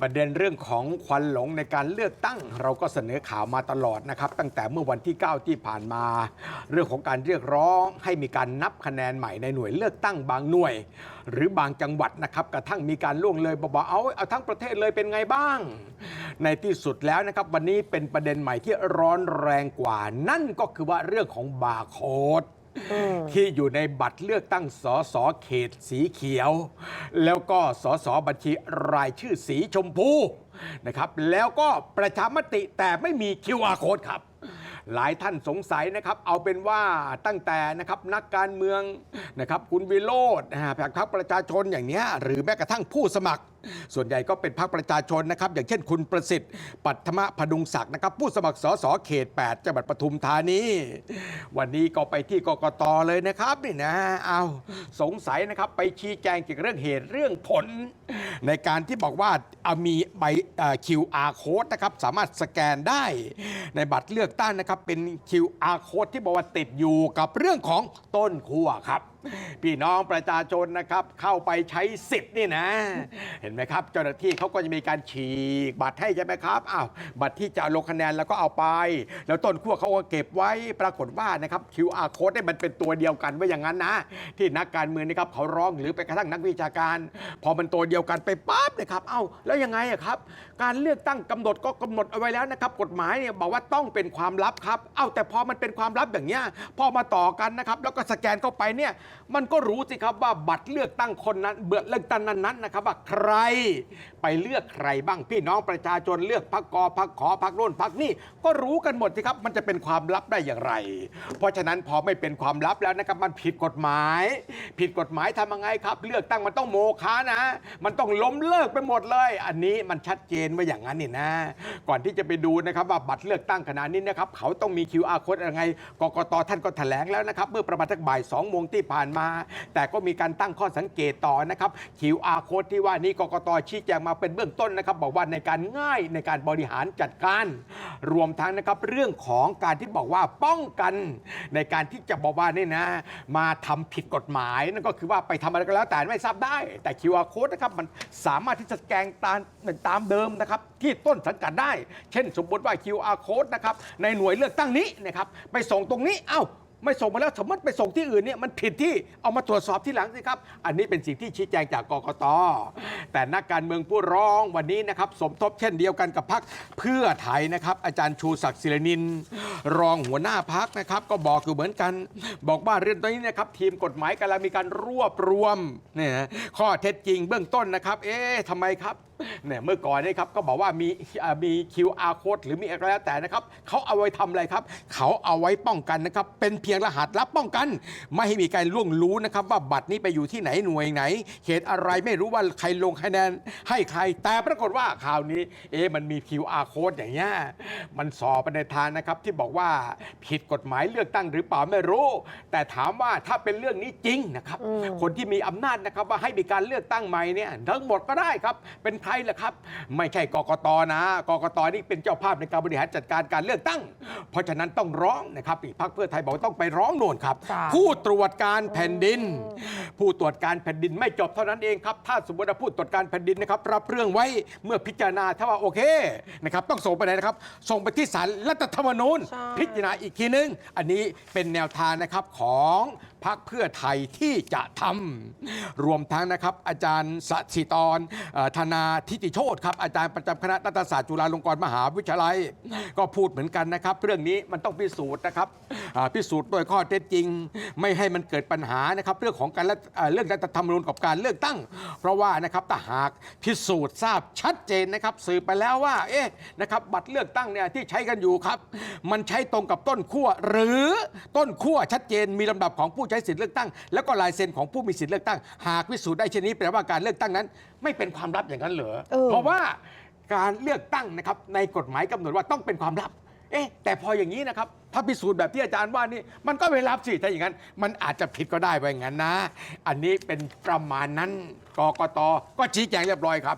ประเด็นเรื่องของควันหลงในการเลือกตั้ง เราก็เสนอข่าวมาตลอดนะครับ ตั้งแต่เมื่อวันที่ 9 ที่ผ่านมา เรื่องของการเรียกร้องให้มีการนับคะแนนใหม่ในหน่วยเลือกตั้งบางหน่วย หรือบางจังหวัดนะครับกระทั่งมีการล่วงเลยบอกว่าเอาเอาทั้งประเทศเลยเป็นไงบ้าง ในที่สุดแล้วนะครับ วันนี้เป็นประเด็นใหม่ที่ร้อนแรงกว่า นั่นก็คือว่าเรื่องของบาร์โค้ด ที่อยู่ในบัตรเลือกตั้งสสเขตสีเขียว แล้วก็สสบัญชีรายชื่อสีชมพูนะครับ แล้วก็ประชามติแต่ไม่มี QR code ครับ หลายท่านสงสัยนะครับ เอาเป็นว่าตั้งแต่นะครับนักการเมืองนะครับคุณวิโรจน์นะฮะพรรคประชาชนอย่างเนี้ยหรือแม้กระทั่งผู้สมัคร ส่วนใหญ่ก็เป็นพรรคประชาชนนะครับ อย่างเช่นคุณประสิทธิ์ ปัทมพดุงศักดิ์นะครับ ผู้สมัครสสเขต 8 จังหวัดปทุมธานี วันนี้ก็ไปที่กกตเลยนะครับนี่นะเอาสงสัยนะครับไปชี้แจงเกี่ยวกับเรื่องเหตุเรื่องผล ในการที่บอกว่าเอามีใบเอ่อ QR code นะครับสามารถสแกนได้ในบัตรเลือกตั้งนะครับเป็น QR code ที่บอกว่าติดอยู่กับเรื่องของต้นขั้วครับพี่น้องประชาชนนะครับเข้าไปใช้สิทธิ์นี่นะ เห็นไหมครับ เจ้าหน้าที่เขาก็จะมีการฉีกบัตรให้ใช่ไหมครับอ้าวบัตรที่จะลงคะแนนแล้วก็เอาไป แล้วต้นขั้วเขาก็เก็บไว้ปรากฏว่านะครับ QR code ได้มันเป็นตัวเดียวกันไว้อย่างนั้นนะ ที่นักการเมืองนะครับเขาร้องหรือไปกระทั่งนักวิชาการ พอมันตัวเดียวกันไปปั๊บนะครับเอ้าแล้วยังไงอะครับ การเลือกตั้งกำหนดก็กำหนดเอาไว้แล้วนะครับ กฎหมายเนี่ยบอกว่าต้องเป็นความลับครับเอ้าแต่พอมันเป็นความลับอย่างเงี้ยพอมาต่อกันนะครับ แล้วก็สแกนเข้าไปเนี่ยมันก็รู้สิครับว่าบัตรเลือกตั้งคนนั้นเบื่อเลือกตั้งนั้นๆนะครับว่าใครไปเลือกใครบ้างพี่น้องประชาชนเลือกพักกอพักขอพักโน่นพักนี่ก็รู้กันหมดสิครับ มันจะเป็นความลับได้อย่างไร เพราะฉะนั้นพอไม่เป็นความลับแล้วนะครับมันผิดกฎหมาย ผิดกฎหมายทำยังไงครับ เลือกตั้งมันต้องโมฆะนะ มันต้องล้มเลิกไปหมดเลย อันนี้มันชัดเจนว่าอย่างนั้นนี่นะ ก่อนที่จะไปดูนะครับว่าบัตรเลือกตั้งขนาดนี้นะครับเขาต้องมี QR code ยังไงกกตท่านก็แถลงแล้วนะครับเมื่อประมาณสักบ่าย2โมงที่ผ่านมา แต่ก็มีการตั้งข้อสังเกตต่อนะครับ QR code ที่ว่านี้กกตชี้แจงมาเป็นเบื้องต้นนะครับ บอกว่าในการง่ายในการบริหารจัดการ รวมทั้งนะครับเรื่องของการที่บอกว่าป้องกัน ในการที่จะบอกว่านี่นะ มาทำผิดกฎหมายนั่นก็คือว่าไปทำอะไรก็แล้วแต่ไม่ทราบได้ แต่ QR code นะครับมันสามารถที่จะแกนตามตามเดิมนะครับที่ต้นสังกัดได้ เช่น สมมติว่า QR code นะครับในหน่วยเลือกตั้งนี้นะครับไปส่งตรงนี้เอ้า ไม่ส่งมาแล้วสมมติไปส่งที่อื่นเนี่ยมันผิดที่เอามาตรวจสอบที่หลังสิครับ อันนี้เป็นสิ่งที่ชี้แจงจากกกต แต่นักการเมืองผู้ร้องวันนี้นะครับสมทบเช่นเดียวกันกับพักเพื่อไทยนะครับอาจารย์ชูศักดิ์ศิรนิน รองหัวหน้าพักนะครับก็บอกอยู่เหมือนกัน บอกว่าเรื่องนี้นะครับทีมกฎหมายกำลังมีการรวบรวมเนี่ยข้อเท็จจริงเบื้องต้นนะครับ เอ๊ะทำไมครับ เนี่ยเมื่อก่อนนี่ครับก็บอกว่ามีอ่ามี QR code หรือมีอะไรแล้วแต่นะครับเขาเอาไว้ทำอะไรครับ เขาเอาไว้ป้องกันนะครับ เป็นเพียงรหัสลับป้องกัน ไม่ให้มีการล่วงรู้นะครับ ว่าบัตรนี้ไปอยู่ที่ไหนหน่วยไหนเขตอะไรไม่รู้ว่าใครลงคะแนนให้ใคร แต่ปรากฏว่าข่าวนี้ เอ๊ะมันมี QR code อย่างเงี้ยมันสอบไปในทางนะครับที่บอกว่าผิดกฎหมายเลือกตั้งหรือเปล่าไม่รู้ แต่ถามว่าถ้าเป็นเรื่องนี้จริงนะครับ คนที่มีอำนาจนะครับว่าให้มีการเลือกตั้งใหม่เนี่ยทั้งหมดก็ได้ครับเป็นใครล่ะครับ ไม่ใช่กกตนะกกตนี่เป็นเจ้าภาพในการบริหารจัดการการเลือกตั้ง เพราะฉะนั้นต้องร้องนะครับอีกพรรคเพื่อไทยบอกว่าต้องไปร้องโน่นครับจ้ะผู้ตรวจการแผ่นดิน ผู้ตรวจการแผ่นดินไม่จบเท่านั้นเองครับถ้าสมมติว่าผู้ตรวจการแผ่นดินนะครับรับเรื่องไว้เมื่อพิจารณาถ้าว่าโอเคนะครับต้องส่งไปไหนนะครับ ส่งไปที่ศาลรัฐธรรมนูญใช่พิจารณาอีกทีนึง อันนี้เป็นแนวทางนะครับของพรรคเพื่อไทยที่จะทำรวมทั้งนะครับ อาจารย์สศิตรเอ่อธนาทิติโชตครับ อาจารย์ประจำคณะรัฐศาสตร์จุฬาลงกรณ์มหาวิทยาลัย ก็พูดเหมือนกันนะครับ เรื่องนี้มันต้องพิสูจน์นะครับพิสูจน์โดยข้อเท็จจริง ไม่ให้มันเกิดปัญหานะครับเรื่องของการเอ่อเรื่องรัฐธรรมนูญกับการเลือกตั้ง เพราะว่านะครับถ้าหากพิสูจน์ทราบชัดเจนนะครับสืบไปแล้วว่าเอ๊ะนะครับบัตรเลือกตั้งเนี่ยที่ใช้กันอยู่ครับ มันใช้ตรงกับต้นขั้วหรือต้นขั้วชัดเจนมีลำดับของผู้ใช้สิทธิเลือกตั้ง แล้วก็ลายเซ็นของผู้มีสิทธิเลือกตั้ง หากพิสูจน์ได้เช่นนี้แปลว่าการเลือกตั้งนั้น ไม่เป็นความลับอย่างนั้นเหรอเออ เพราะว่าการเลือกตั้งนะครับในกฎหมายกำหนดว่าต้องเป็นความลับ เอ๊ะแต่พออย่างนี้นะครับถ้าพิสูจน์แบบที่อาจารย์ว่านี่มันก็ไม่รับสิถ้าอย่างนั้น มันอาจจะผิดก็ได้ว่าอย่างนั้นนะ อันนี้เป็นประมาณนั้นกกตก็ชี้แจงเรียบร้อยครับ